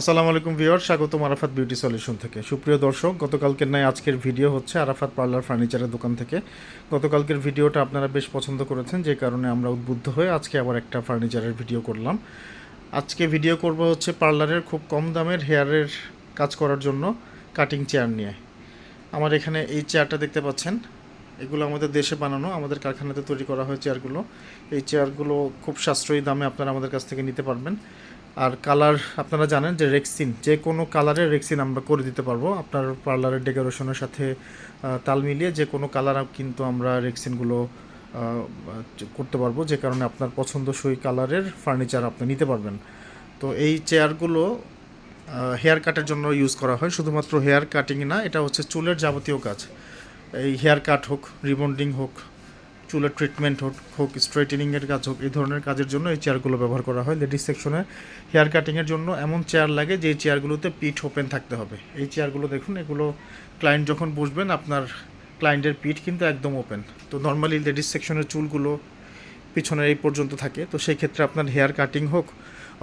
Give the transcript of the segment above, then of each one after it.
আসসালামু আলাইকুম ভিওর স্বাগতম আরাফাত বিউটি সলিউশন থেকে। সুপ্রিয় দর্শক, গতকালকের নয় আজকের ভিডিও হচ্ছে আরাফাত পার্লার ফার্নিচারের দোকান থেকে। গতকালকের ভিডিওটা আপনারা বেশ পছন্দ করেছেন, যে কারণে আমরা উদ্বুদ্ধ হয়ে আজকে আবার একটা ফার্নিচারের ভিডিও করলাম। আজকে ভিডিও করব হচ্ছে পার্লারের খুব কম দামের হেয়ারের কাজ করার জন্য কাটিং চেয়ার নিয়ে। আমার এখানে এই চেয়ারটা দেখতে পাচ্ছেন, এগুলো আমাদের দেশে বানানো, আমাদের কারখানাতে তৈরি করা হয় চেয়ারগুলো। এই চেয়ারগুলো খুব সাশ্রয়ী দামে আপনারা আমাদের কাছ থেকে নিতে পারবেন। আর কালার আপনারা জানেন যে রেক্সিন যে কোনো কালারের রেক্সিন আমরা করে দিতে পারব। আপনার পার্লারের ডেকোরেশনের সাথে তাল মিলিয়ে যে কোনো কালার কিন্তু আমরা রেক্সিনগুলো করতে পারব। যে কারণে আপনার পছন্দসই কালারের ফার্নিচার আপনি নিতে পারবেন। তো এই চেয়ারগুলো হেয়ার কাটের জন্য ইউজ করা হয়। শুধুমাত্র হেয়ার কাটিং না, এটা হচ্ছে চুলের যাবতীয় কাজ। এই হেয়ার কাট হোক রিবন্ডিং হোক চুলের ট্রিটমেন্ট হোক হোক স্ট্রেটেনিংয়ের কাজ হোক, এই ধরনের কাজের জন্য এই চেয়ারগুলো ব্যবহার করা হয়। লেডিস সেকশনে হেয়ার কাটিংয়ের জন্য এমন চেয়ার লাগে যে চেয়ারগুলোতে পিঠ ওপেন থাকতে হবে। এই চেয়ারগুলো দেখুন, এগুলো ক্লায়েন্ট যখন বসবেন, আপনার ক্লায়েন্টের পিঠ কিন্তু একদম ওপেন তো নর্মালি লেডিস সেকশনের চুলগুলো পিছনের এই পর্যন্ত থাকে। তো সেই ক্ষেত্রে আপনার হেয়ার কাটিং হোক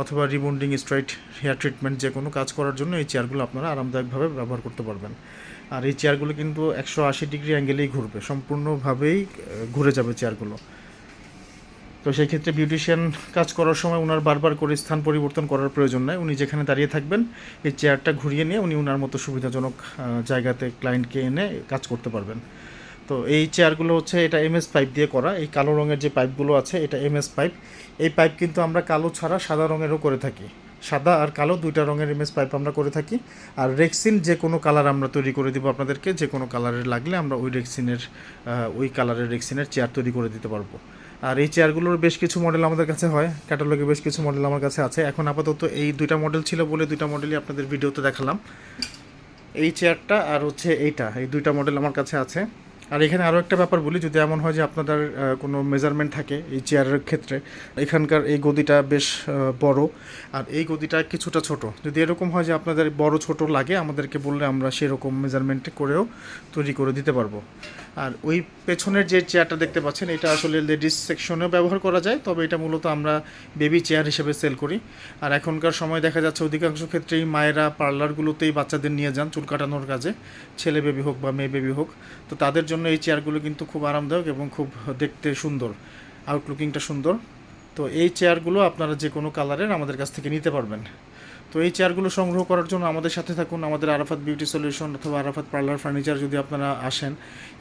অথবা রিবন্ডিং স্ট্রাইট হেয়ার ট্রিটমেন্ট যে কোনো কাজ করার জন্য এই চেয়ারগুলো আপনারা আরামদায়কভাবে ব্যবহার করতে পারবেন। আর এই চেয়ারগুলো কিন্তু একশো আশি ডিগ্রি অ্যাঙ্গেলেই ঘুরবে, সম্পূর্ণভাবেই ঘুরে যাবে চেয়ারগুলো তো সেই ক্ষেত্রে বিউটিশিয়ান কাজ করার সময় ওনার বারবার করে স্থান পরিবর্তন করার প্রয়োজন নাই। উনি যেখানে দাঁড়িয়ে থাকবেন, এই চেয়ারটা ঘুরিয়ে নিয়ে উনি ওনার মতো সুবিধাজনক জায়গাতে ক্লায়েন্টকে এনে কাজ করতে পারবেন। তো এই চেয়ারগুলো হচ্ছে এটা এমএস পাইপ দিয়ে করা। এই কালো রঙের যে পাইপগুলো আছে, এটা এমএস পাইপ এই পাইপ কিন্তু আমরা কালো ছাড়া সাদা রঙেরও করে থাকি। সাদা আর কালো দুইটা রঙের এমএস পাইপ আমরা করে থাকি। আর রেক্সিন যে কোনো কালার আমরা তৈরি করে দিব আপনাদেরকে, যে কোনো কালারের লাগলে আমরা ওই রেক্সিনের ওই কালারের রেক্সিনের চেয়ার তৈরি করে দিতে পারব। আর এই চেয়ারগুলোর বেশ কিছু মডেল আমাদের কাছে হয় ক্যাটালগে বেশ কিছু মডেল আমার কাছে আছে। এখন আপাতত এই দুইটা মডেল ছিল বলে দুইটা মডেলই আপনাদের ভিডিওতে দেখালাম। এই চেয়ারটা আর হচ্ছে এইটা, এই দুইটা মডেল আমার কাছে আছে। আর এখানে আরও একটা ব্যাপার বলি, যদি এমন হয় যে আপনাদের কোনো মেজারমেন্ট থাকে এই চেয়ারের ক্ষেত্রে, এখানকার এই গদিটা বেশ বড়। আর এই গদিটা কিছুটা ছোট। যদি এরকম হয় যে আপনাদের বড় ছোট লাগে, আমাদেরকে বললে আমরা সেরকম মেজারমেন্ট করেও তৈরি করে দিতে পারব। আর ওই পেছনের যে চেয়ারটা দেখতে পাচ্ছেন, এটা আসলে লেডিস সেকশনেও ব্যবহার করা যায়, তবে এটা মূলত আমরা বেবি চেয়ার হিসেবে সেল করি। আর এখনকার সময় দেখা যাচ্ছে অধিকাংশ ক্ষেত্রেই মায়েরা পার্লারগুলোতেই বাচ্চাদের নিয়ে যান চুল কাটানোর কাজে, ছেলে বেবি হোক বা মেয়ে বেবি হোক। তো তাদের জন্য এই চেয়ারগুলো কিন্তু খুব আরামদায়ক এবং খুব দেখতে সুন্দর। আউটলুকিংটা সুন্দর। তো এই চেয়ারগুলো আপনারা যে কোনো কালারের আমাদের কাছ থেকে নিতে পারবেন। তো এই চেয়ারগুলো সংগ্রহ করার জন্য আমাদের সাথে থাকুন আমাদের আরাফাত বিউটি সলিউশন অথবা আরাফাত পার্লার ফার্নিচার যদি আপনারা আসেন,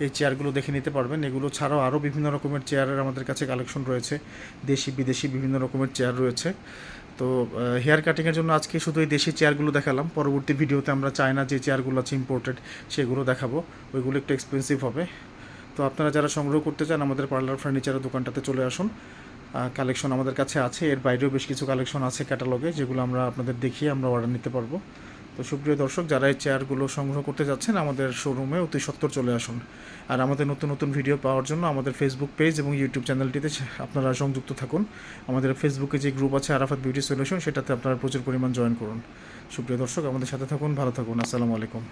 এই চেয়ারগুলো দেখে নিতে পারবেন। এগুলো ছাড়াও আরও বিভিন্ন রকমের চেয়ারের আমাদের কাছে কালেকশন রয়েছে। দেশি বিদেশি বিভিন্ন রকমের চেয়ার রয়েছে। তো হেয়ার কাটিংয়ের জন্য আজকে শুধু এই দেশি চেয়ারগুলো দেখালাম। পরবর্তী ভিডিওতে আমরা চায়না যে চেয়ারগুলো আছে ইম্পোর্টেড সেগুলো দেখাবো। ওইগুলো একটু এক্সপেন্সিভ হবে। তো আপনারা যারা সংগ্রহ করতে চান, আমাদের পার্লার ফার্নিচারের দোকানটাতে চলে আসুন। কালেকশন আমাদের কাছে আছে। এর বাইরেও বেশ কিছু কালেকশন আছে ক্যাটালগে যেগুলো আমরা আপনাদের দেখিয়ে আমরা অর্ডার নিতে পারব। তো সুপ্রিয় দর্শক, যারা এই চেয়ারগুলো সংগ্রহ করতে যাচ্ছেন, আমাদের শোরুমে অতি সত্তর চলে আসুন। আর আমাদের নতুন নতুন ভিডিও পাওয়ার জন্য আমাদের ফেসবুক পেজ এবং ইউটিউব চ্যানেলটিতে আপনারা সংযুক্ত থাকুন। আমাদের ফেসবুকে যে গ্রুপ আছে, আরাফাত বিউটি সলিউশন সেটাতে আপনারা প্রচুর পরিমাণ জয়েন করুন। সুপ্রিয় দর্শক, আমাদের সাথে থাকুন, ভালো থাকুন, আসসালামু আলাইকুম।